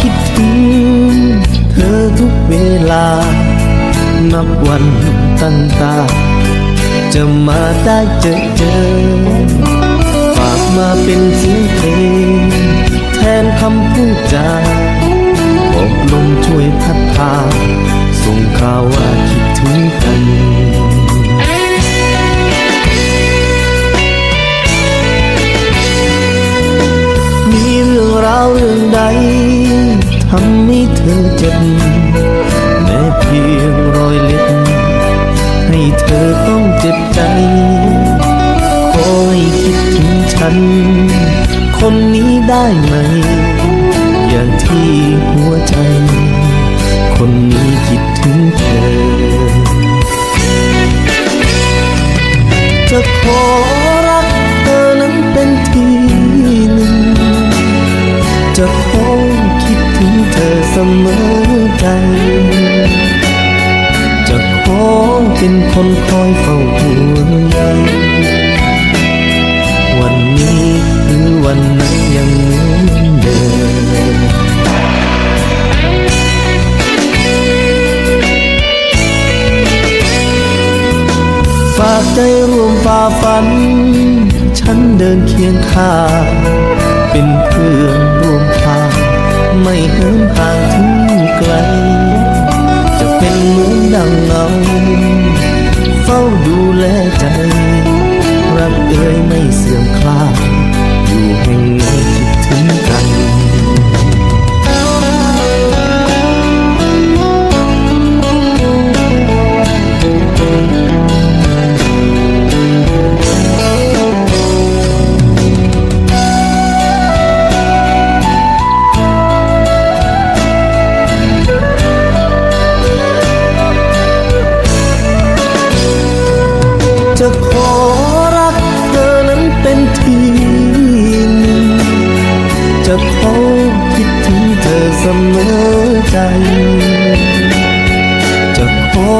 คิดถึงเธอทุกเวลา นับวันตั้งตา จะมาได้เจอเจอ ฝากมาเป็นเสียงเพลงแทนคำพูดจาบอกลมช่วยพัดพาส่งข่าวว่า ทำให้เธอเจ็บแม้เพียงรอยเล็บให้เธอต้องเจ็บใจคอยคิดถึงฉัน คนนี้ได้ไหม อย่างที่หัวใจ คนนี้คิด ใจจะขอเป็นคนคอยเฝ้าห่วงใยวันนี้หรือวันนั้นยังเหมือนเดิมฝากใจร่วมฝ่าฝัน ฉันเดินเคียงข้างเป็นเพื่อนร่วมทาง สมอใจจะขอ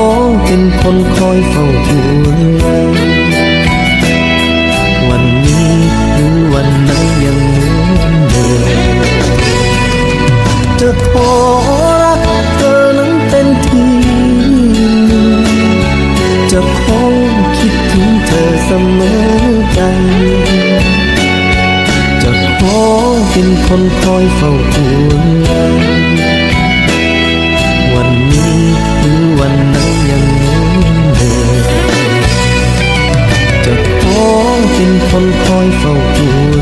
เป็นคนคอยเฝ้าห่วงใยวันนี้หรือวันนั้นยังเหมือนเดิมจะขอรักเธอนั้นเป็นที่หนึ่งจะขอคิดถึงเธอเสมอใจจะขอเป็นคนคอยเฝ้าห่วงใย มจ